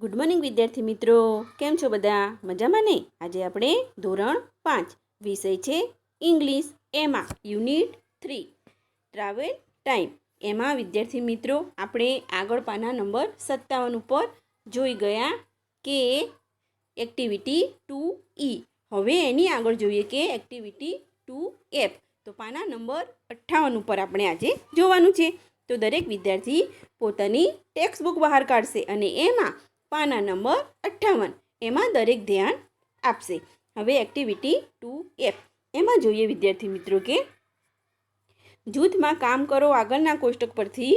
Good morning વિદ્યાર્થી મિત્રો. કેમ છો બધા? મજામાં ને? આજે આપણે ધોરણ પાંચ. વિષય છે ઇંગ્લિશ. એમાં યુનિટ થ્રી. Travel time. એમાં વિદ્યાર્થી મિત્રો, આપણે આગળ પાના નંબર સત્તાવન ઉપર જોઈ ગયા કે એક્ટિવિટી ટુ ઈ હવે એની આગળ જોઈએ કે એક્ટિવિટી ટુ એફ તો પાના નંબર અઠ્ઠાવન ઉપર આપણે આજે જોવાનું છે. તો દરેક વિદ્યાર્થી પોતાની ટેક્સ્ટ બુક બહાર કાઢશે અને એમાં પાના નંબર અઠ્ઠાવન. એમાં દરેક ધ્યાન આપશે. હવે એક્ટિવિટી ટુ એફ એમાં જોઈએ વિદ્યાર્થી મિત્રો કે જૂથમાં કામ કરો આગળના કોષ્ટક પરથી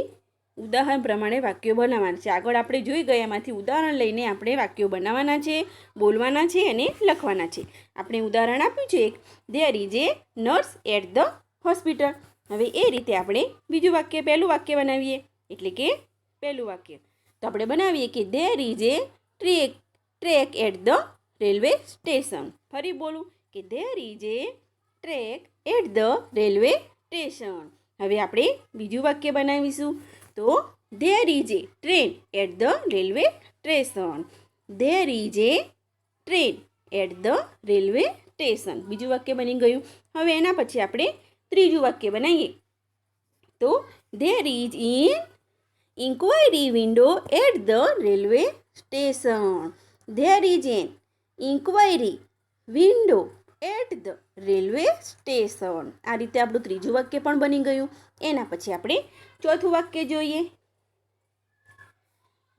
ઉદાહરણ પ્રમાણે વાક્યો બનાવવાના છે. આગળ આપણે જોઈ ગયા એમાંથી ઉદાહરણ લઈને આપણે વાક્યો બનાવવાના છે, બોલવાના છે અને લખવાના છે. આપણે ઉદાહરણ આપ્યું છે એક. There is a nurse at the hospital હવે એ રીતે આપણે બીજું વાક્ય, પહેલું વાક્ય બનાવીએ. એટલે કે પહેલું વાક્ય. તો આપણે બનાવીએ કે there is a track track at the railway station ફરી બોલું કે there is a track at the railway station હવે આપણે બીજું વાક્ય બનાવીશું. તો there is a train at the railway station there is a train at the railway station બીજું વાક્ય બની ગયું. હવે એના પછી આપણે ત્રીજું વાક્ય બનાવીએ. તો there is in inquiry window at the railway station there is an inquiry window at the railway station આ રીતે આપણું ત્રીજું વાક્ય પણ બની ગયું. એના પછી આપણે ચોથું વાક્ય જોઈએ.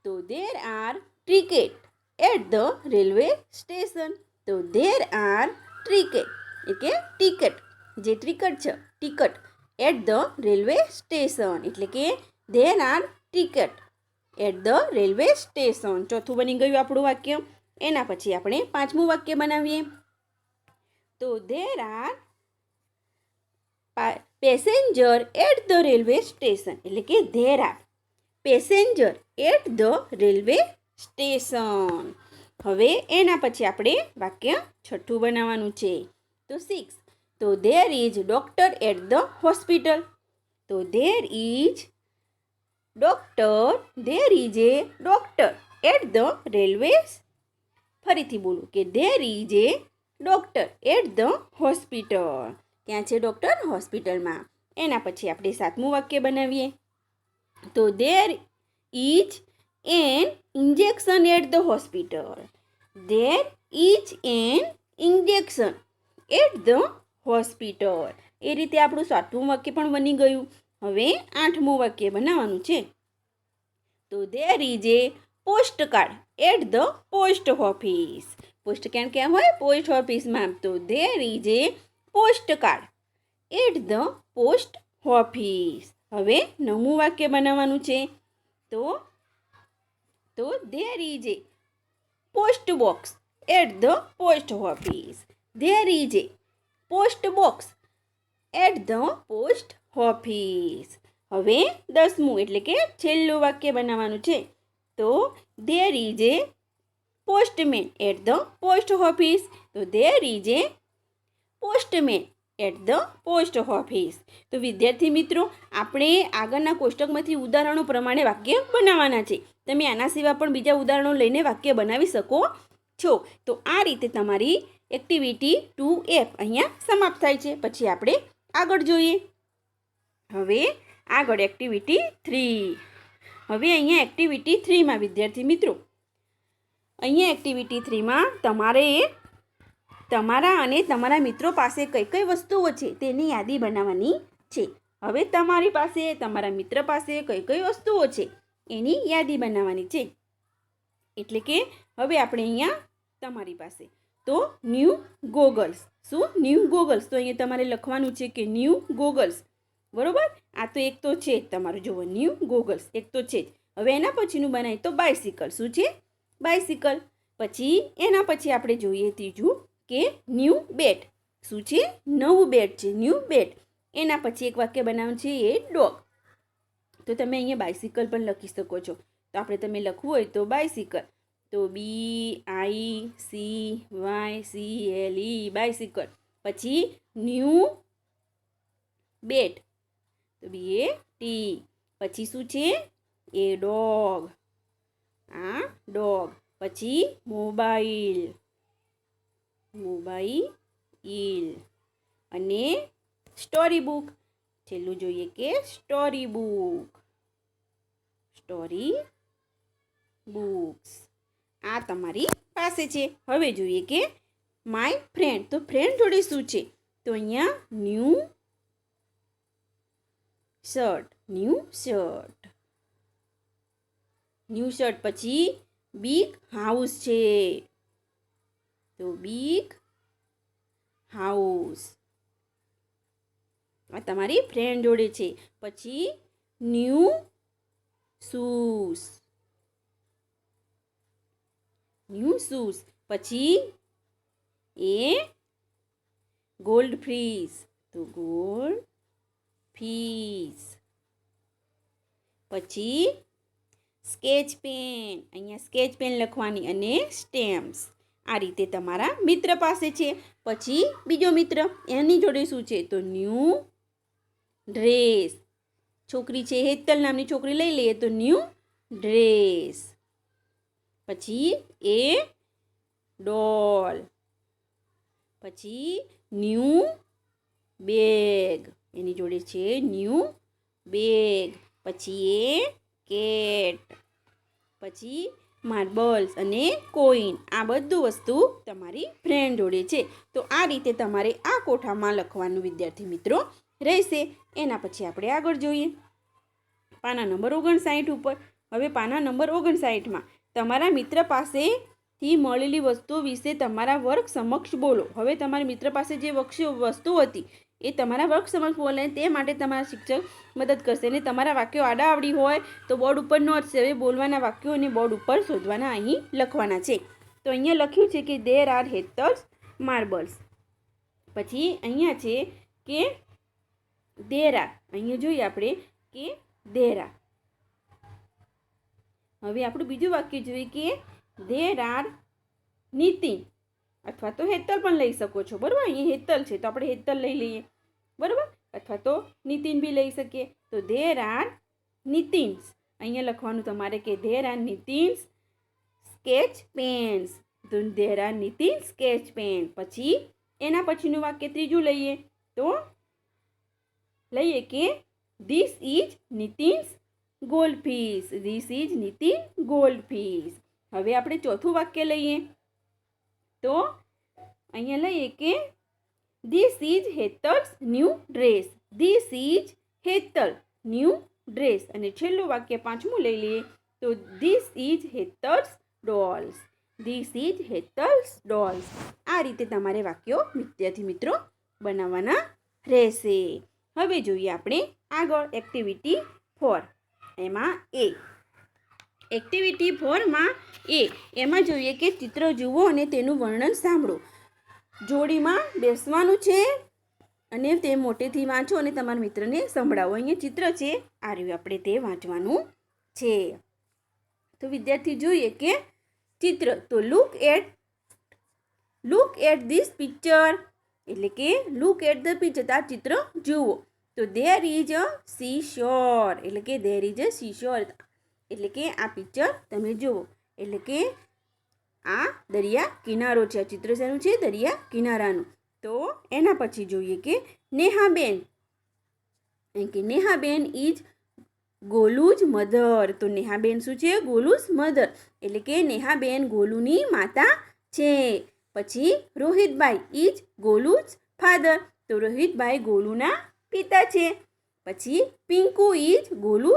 તો there are ticket at the railway station તો દેર આર ટ્રિકેટ એટલે ટિકિટ જે ટિકટ છે ticket at the railway station એટલે કે there are ticket at the railway station. ચોથું બની ગયું આપણું વાક્ય. એના પછી આપણે પાંચમું વાક્ય બનાવીએ. તો there are passenger at the railway station. એટલે કે there are passenger at the railway station. હવે એના પછી આપણે વાક્ય છઠ્ઠું બનાવવાનું છે. તો સિક્સ તો there is doctor at the hospital. તો there is doctor there is a doctor at the railway ફરીથી બોલું કે there is a doctor at the hospital ક્યાં છે ડોક્ટર હોસ્પિટલમાં એના પછી આપણે સાતમું વાક્ય બનાવીએ. તો there is an injection at the hospital there is an injection at the hospital એ રીતે આપણું સાતમું વાક્ય પણ બની ગયું. હવે આઠમું વાક્ય બનાવવાનું છે. તો there is a post card at the post office post card ક્યાં હોય? પોસ્ટ ઓફિસમાં તો there is a post card at the post office હવે નવમું વાક્ય બનાવવાનું છે. તો તો there is a post box at the post office there is a post box at the post office હવે દસમું એટલે કે છેલ્લું વાક્ય બનાવવાનું છે. તો there is a postman at the post office તો there is a postman at the post office તો વિદ્યાર્થી મિત્રો, આપણે આગળના કોષ્ટકમાંથી ઉદાહરણો પ્રમાણે વાક્ય બનાવવાના છે. તમે આના સિવાય પણ બીજા ઉદાહરણો લઈને વાક્ય બનાવી શકો છો. તો આ રીતે તમારી એક્ટિવિટી ટુ એફ અહીંયા સમાપ્ત થાય છે. પછી આપણે આગળ જોઈએ. હવે આગળ એક્ટિવિટી થ્રી હવે અહીંયા એક્ટિવિટી થ્રીમાં વિદ્યાર્થી મિત્રો. અહીંયા એક્ટિવિટી થ્રીમાં તમારે તમારા અને તમારા મિત્રો પાસે કઈ કઈ વસ્તુઓ છે તેની યાદી બનાવવાની છે. હવે તમારી પાસે, તમારા મિત્ર પાસે કઈ કઈ વસ્તુઓ છે એની યાદી બનાવવાની છે. એટલે કે હવે આપણે અહીંયા તમારી પાસે. તો ન્યૂ ગોગલ્સ શું? ન્યૂ ગોગલ્સ તો અહીંયા તમારે લખવાનું છે કે ન્યૂ ગોગલ્સ બરોબર? આ તો એક તો છે જ તમારું, જુઓ ન્યૂ ગોગલ્સ એક તો છે જ. હવે એના પછીનું બનાવીએ તો બાયસિકલ શું છે? બાયસિકલ પછી એના પછી આપણે જોઈએ ત્રીજું કે ન્યૂ બેટ શું છે? નવું બેટ છે ન્યૂ બેટ એના પછી એક વાક્ય બનાવવાનું છે એ ડોગ તો તમે અહીંયા બાયસિકલ પણ લખી શકો છો. તો આપણે તમે લખવું હોય તો બાયસિકલ તો B I C Y C L E bicycle પછી new bat B A T પછી શું છે? એ ડોગ આ ડોગ પછી મોબાઈલ મોબાઈલ અને સ્ટોરી બુક છેલ્લું જોઈએ કે સ્ટોરી બુક સ્ટોરી બુક્સ આ તમારી પાસે છે. હવે જોઈએ કે માય ફ્રેન્ડ તો ફ્રેન્ડ જોડે શું છે? તો અહીંયા new shirt, new shirt. New shirt પછી બિગ હાઉસ છે. તો બિગ હાઉસ. આ તમારી ફ્રેન્ડ જોડે છે. પછી ન્યૂ શૂઝ. New shoes. પછી એ ગોલ્ડ ફ્રીઝ. તો ગોલ્ડ ફીસ પછી સ્કેચ પેન. અહીંયા સ્કેચ પેન લખવાની અને સ્ટેમ્પ્સ. આ રીતે તમારા મિત્ર પાસે છે. પછી બીજો મિત્ર, એની જોડે શું છે? તો ન્યૂ ડ્રેસ. છોકરી છે, હેતલ નામની છોકરી લઈ લઈએ તો ન્યૂ ડ્રેસ. પછી એ ડોલ. પછી ન્યૂ બેગ. એની જોડે છે ન્યૂ બેગ. પછી એ કેટ. પછી માર્બલ્સ અને કોઈન. આ બધું વસ્તુ તમારી ફ્રેન્ડ જોડે છે. તો આ રીતે તમારે આ કોઠામાં લખવાનું, વિદ્યાર્થી મિત્રો, રહેશે. એના પછી આપણે આગળ જોઈએ. પાના નંબર ઓગણસાઠ ઉપર. હવે પાના નંબર ઓગણસાઠમાં તમારા મિત્ર પાસેથી મળેલી વસ્તુઓ વિશે તમારા વર્ગ સમક્ષ બોલો. હવે તમારા મિત્ર પાસે જે વસ્તુ હતી એ તમારા વર્ક સમક્ષ બોલે તે માટે તમારા શિક્ષક મદદ કરશે. અને તમારા વાક્યો આડા આવડી હોય તો બોર્ડ ઉપર નોટ્સ હવે બોલવાના વાક્યો અને બોર્ડ ઉપર શોધવાના અહીં લખવાના છે. તો અહીંયા લખ્યું છે કે દેર આર હેતર્સ માર્બલ્સ પછી અહીંયા છે કે દેરા અહીંયા જોઈએ આપણે કે દેરા હવે આપણું બીજું વાક્ય જોઈએ કે દેર આર નીતિન. અથવા તો હેતલ પણ લઈ શકો છો, બરાબર? અહીંયા હેતલ છે, તો આપણે હેતલ લઈ લઈએ, બરાબર? અથવા તો નીતિન બી લઈ શકીએ. તો ધેર આર નીતિન્સ. અહીંયા લખવાનું તમારે કે there are Nitin's sketch pens. તો there are Nitin sketch pen. પછી એના પછીનું વાક્ય ત્રીજું લઈએ. તો લઈએ કે this is Nitin's gold fish this is Nitin gold fish હવે આપણે ચોથું વાક્ય લઈએ. તો અહીંયા લઈએ કે this is Hetal's new dress this is Hetal new dress અને છેલ્લું વાક્ય પાંચમું લઈ લઈએ તો this is Hetal's dolls this is Hetal's dolls આ રીતે તમારે વાક્યો વિદ્યાર્થી મિત્રો બનાવવાના રહેશે. હવે જોઈએ આપણે આગળ એક્ટિવિટી ફોર એમાં એ એક્ટિવિટી ફોરમાં એ, એમાં જોઈએ કે ચિત્ર જુઓ અને તેનું વર્ણન સાંભળો. જોડીમાં બેસવાનું છે અને તે મોટેથી વાંચો અને તમારા મિત્રને સંભળાવો. અહીંયા ચિત્ર છે, આ રહ્યું આપણે તે વાંચવાનું છે. તો વિદ્યાર્થી જોઈએ કે ચિત્ર, તો look at look at this picture એટલે કે લુક એટ ધ પિક્ચર આ ચિત્ર જુઓ. તો there is a seashore એટલે કે there is a seashore એટલે કે આ પિક્ચર તમે જુઓ. એટલે કે આ દરિયા કિનારો છે, આ ચિત્ર શેનું છે દરિયા કિનારાનું. તો એના પછી જોઈએ કે નેહાબેન. એમ કે નેહાબેન ઇઝ ગોલુજ મધર. તો નેહાબેન શું છે? ગોલુઝ મધર. એટલે કે નેહાબેન ગોલુની માતા છે. પછી રોહિતભાઈ ઇઝ ગોલુઝ ફાધર. તો રોહિતભાઈ ગોલુના પિતા છે. પછી પિંકુ ઇઝ ગોલુ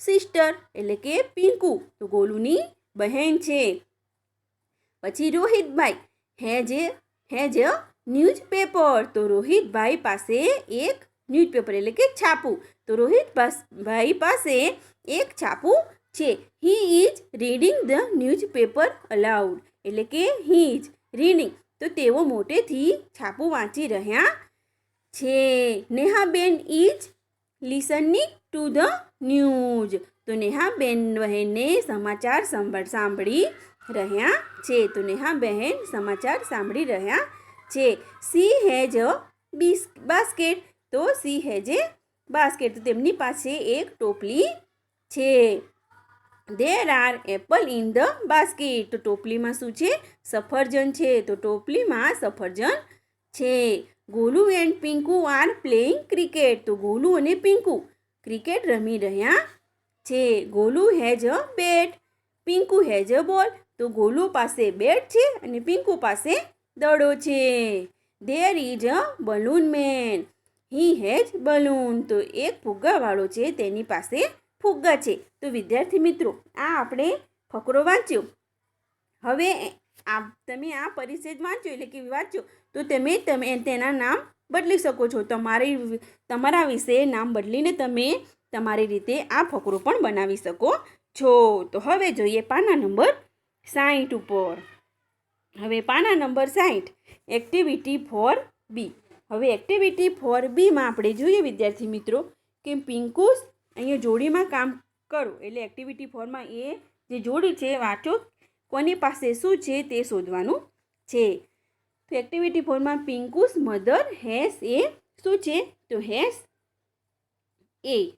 સિસ્ટર એટલે કે પિંકુ. તો ગોલુની બહેન છે. પછી રોહિતભાઈ. હેજ હેજ અ ન્યૂઝપેપર. તો રોહિતભાઈ પાસે એક ન્યૂઝપેપર એટલે કે છાપું. તો રોહિત ભાઈ પાસે એક છાપું છે. He is reading the newspaper aloud. એટલે કે હી ઇઝ રીડિંગ. તો તેઓ મોટેથી છાપું વાંચી રહ્યા છે. Nehaben is listening to the news. તો નેહાબેન બહેને સમાચાર સાંભળ રહ્યા છે. તો નેહા બહેન સમાચાર સાંભળી રહ્યા છે. She has bees, basket. તો સી હેજે બાસ્કેટ. તો તેમની પાસે એક ટોપલી છે. There are apple in the basket. તો ટોપલીમાં શું છે? સફરજન છે. તો ટોપલીમાં સફરજન છે. Golu and Pinku are playing cricket. તો ગોલુ અને પિંકુ ક્રિકેટ રમી રહ્યા છે. Golu has a bat Pinku has a ball તો ગોલુ પાસે બેટ છે અને પિંકુ પાસે દડો છે. There is a balloon man he has balloon તો એક ફુગ્ગાવાળો છે, તેની પાસે ફુગ્ગા છે. તો વિદ્યાર્થી મિત્રો, આ આપણે ફકરો વાંચ્યો. હવે આ તમે આ પરિચ્છેદ વાંચો એટલે કે વાંચો તો તમે તમે તેના નામ બદલી શકો છો. તમારી તમારા વિશે નામ બદલીને તમે તમારી રીતે આ ફકરો પણ બનાવી શકો છો. તો હવે જોઈએ પાના નંબર સાઠ ઉપર. હવે પાના નંબર સાઠ એક્ટિવિટી ફોર બી હવે એક્ટિવિટી ફોર બીમાં આપણે જોઈએ વિદ્યાર્થી મિત્રો કે પિંકુસ અહીંયા જોડીમાં કામ કરો. એટલે એક્ટિવિટી ફોરમાં એ જે જોડી છે, વાંચો, કોની પાસે શું છે તે શોધવાનું છે. એક્ટિવિટી ફોરમાં પિંકુસ મધર હેસ એ શું છે? તો હેસ એ.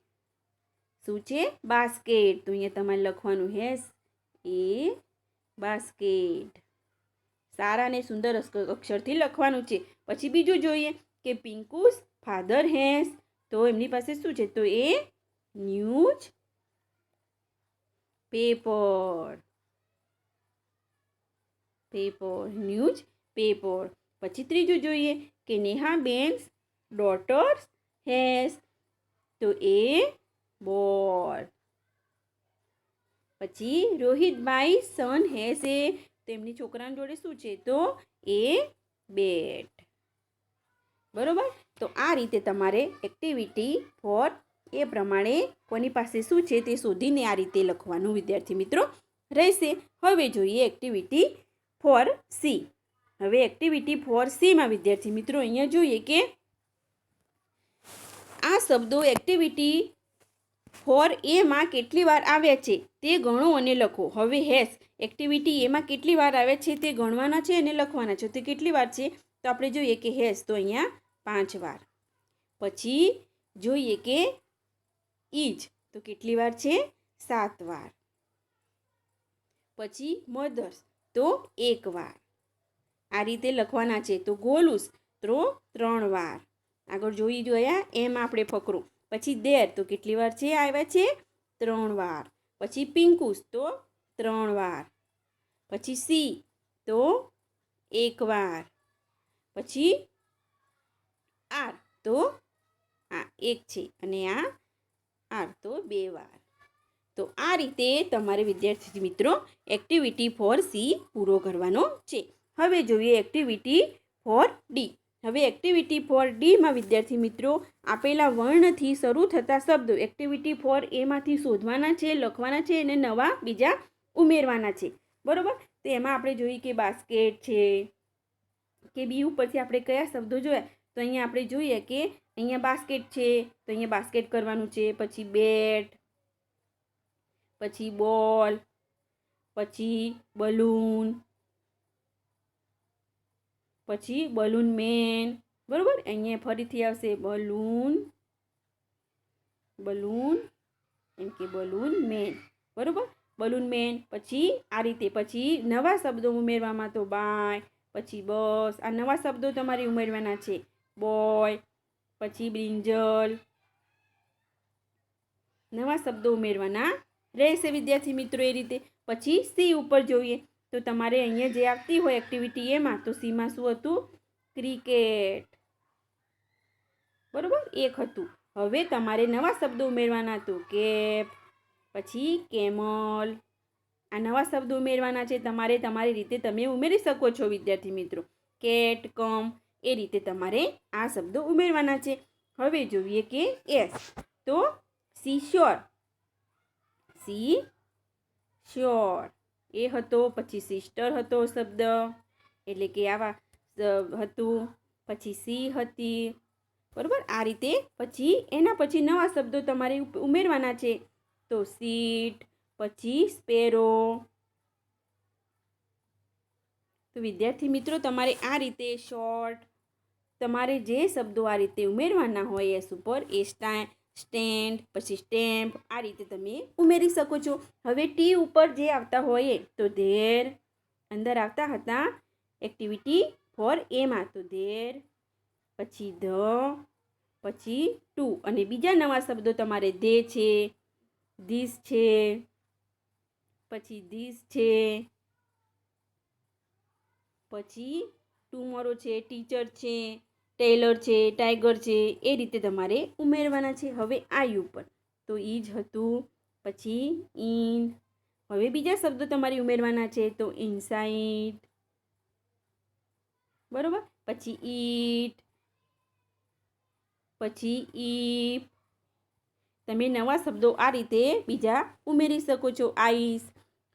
શું છે? બાસ્કેટ. તો અહીંયા તમારે લખવાનું હેસ એ બાસ્કેટ. સારા અને સુંદર અક્ષ- અક્ષરથી લખવાનું છે. પછી બીજું જોઈએ કે પિંકુસ ફાધર હેસ. તો એમની પાસે શું છે? તો a newspaper. Paper, newspaper પછી ત્રીજું જોઈએ કે નેહા બેન્સ ડોટર્સ હેસ તો એ બોર પછી રોહિતભાઈ સન હેસ એ. તેમની છોકરાની જોડે શું છે? તો એ બેટ. બરોબર? તો આ રીતે તમારે એક્ટિવિટી ફોર એ પ્રમાણે કોની પાસે શું છે તે શોધીને આ રીતે લખવાનું વિદ્યાર્થી મિત્રો રહેશે. હવે જોઈએ એક્ટિવિટી ફોર સી હવે એક્ટિવિટી ફોર સીમાં વિદ્યાર્થી મિત્રો અહીંયા જોઈએ કે આ શબ્દો એક્ટિવિટી ફોર એમાં કેટલી વાર આવ્યા છે તે ગણો અને લખો. હવે હેસ એક્ટિવિટી એમાં કેટલી વાર આવે છે તે ગણવાના છે અને લખવાના છે. તે કેટલી વાર છે? તો આપણે જોઈએ કે હેસ તો અહીંયા પાંચ વાર. પછી જોઈએ કે ઇજ તો કેટલી વાર છે? સાત વાર. પછી મધર્સ તો એક વાર. આ રીતે લખવાના છે. તો ગોલુસ તો ત્રણ વાર. આગળ જોઈ જોયા એમ આપણે ફકરું પછી દેર, તો કેટલી વાર છે? આવ્યા છે? ત્રણ વાર. પછી પિંકુસ તો ત્રણ વાર. પછી સી, તો એક વાર. પછી આર, તો આ એક છે અને આ આર, તો બે વાર. તો આ રીતે તમારે વિદ્યાર્થી મિત્રો એક્ટિવિટી ફોર સી પૂરો કરવાનો છે. હવે જોઈએ એક્ટિવિટી ફોર ડી હવે એક્ટિવિટી ફોર ડીમાં વિદ્યાર્થી મિત્રો, આપેલા વર્ણથી શરૂ થતા શબ્દો એક્ટિવિટી ફોર એમાંથી શોધવાના છે, લખવાના છે અને નવા બીજા ઉમેરવાના છે. બરાબર? તો એમાં આપણે જોઈએ કે બાસ્કેટ છે, કે બી ઉપરથી આપણે કયા શબ્દો જોયા? તો અહીંયા આપણે જોઈએ કે અહીંયા બાસ્કેટ છે, તો અહીંયા બાસ્કેટ કરવાનું છે, પછી બેટ પછી બોલ પછી બલૂન પછી બલૂન મેન, બરોબર? અહીંયા ફરીથી આવશે બલૂન બલૂન, એમ કે બલૂન મેન, બરોબર? બલૂન મેન, પછી આ રીતે, પછી નવા શબ્દો ઉમેરવામાં તો બાય, પછી બસ, આ નવા શબ્દો તમારે ઉમેરવાના છે. બોય, પછી બ્રિંજલ, નવા શબ્દો ઉમેરવાના રહેશે વિદ્યાર્થી મિત્રો એ રીતે. પછી સી ઉપર જોઈએ. તો તમારે અહીંયા જે આવતી હોય એક્ટિવિટી એમાં, તો સીમાં શું હતું? ક્રિકેટ. બરાબર? એક હતું. હવે તમારે નવા શબ્દો ઉમેરવાના હતું કેપ, પછી કેમલ. આ નવા શબ્દો ઉમેરવાના છે. તમારે તમારી રીતે તમે ઉમેરી શકો છો, વિદ્યાર્થી મિત્રો. કેટ, કમ, એ રીતે તમારે આ શબ્દો ઉમેરવાના છે. હવે જોઈએ કે એસ. તો સી શ્યોર. Seashore. એ હતો, પછી સિસ્ટર હતો શબ્દ. એટલે કે આવા હતું, પછી સી હતી. બરાબર? આ રીતે પછી એના પછી નવા શબ્દો તમારે ઉમેરવાના છે. તો સીટ પછી સ્પેરો તો વિદ્યાર્થી મિત્રો, તમારે આ રીતે શોર્ટ તમારે જે શબ્દો આ રીતે ઉમેરવાના હોય એસ ઉપર એ સ્ટા સ્ટેન્ડ, પછી સ્ટેમ્પ, આ રીતે તમે ઉમેરી શકો છો. હવે ટી ઉપર જે આવતા હોય તો ધેર, અંદર આવતા હતા એક્ટિવિટી ફોર એમાં, તો ધેર, પછી ધ, પછી ટુ, અને બીજા નવા શબ્દો તમારે ધે છે, ધીસ છે, પછી ધીસ છે, પછી ટુમોરો છે, ટીચર છે ટેલર છે, ટાઈગર છે, એ રીતે તમારે ઉમેરવાના છે. હવે આઈ ઉપર તો ઈ જ હતું. પછી ઇન હવે બીજા શબ્દો તમારે ઉમેરવાના છે. તો ઇનસાઇડ બરોબર? પછી ઈટ. પછી ઈફ તમે નવા શબ્દો આ રીતે બીજા ઉમેરી શકો છો. આઈસ.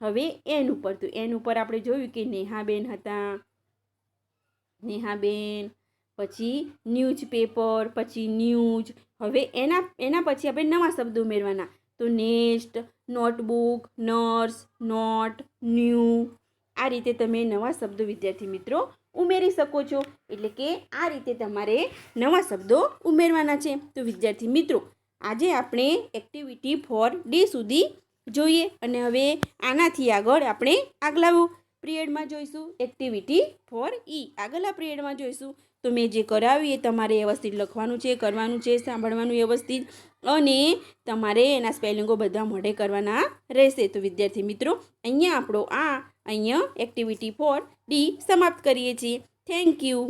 હવે એન ઉપર. તો એન ઉપર આપણે જોયું કે નેહાબેન હતા. નેહાબેન. પછી ન્યૂઝપેપર પછી ન્યૂઝ. હવે એના એના પછી આપણે નવા શબ્દો ઉમેરવાના. તો nest notebook, nurse, note, new. આ રીતે તમે નવા શબ્દો, વિદ્યાર્થી મિત્રો, ઉમેરી શકો છો. એટલે કે આ રીતે તમારે નવા શબ્દો ઉમેરવાના છે. તો વિદ્યાર્થી મિત્રો, આજે આપણે એક્ટિવિટી ફોર ડે સુધી જોઈએ. અને હવે આનાથી આગળ આપણે આગલા પિરિયડમાં જોઈશું. એક્ટિવિટી ફોર ઈ આગલા પિરિયડમાં જોઈશું. તો મેં જે કરાવ્યું એ તમારે વ્યવસ્થિત લખવાનું છે, કરવાનું છે, સાંભળવાનું વ્યવસ્થિત અને તમારે એના સ્પેલિંગો બધા મોઢે કરવાના રહેશે. તો વિદ્યાર્થી મિત્રો, અહીંયા આપણો આ અહીંયા એક્ટિવિટી ફોર ડી સમાપ્ત કરીએ છીએ. Thank you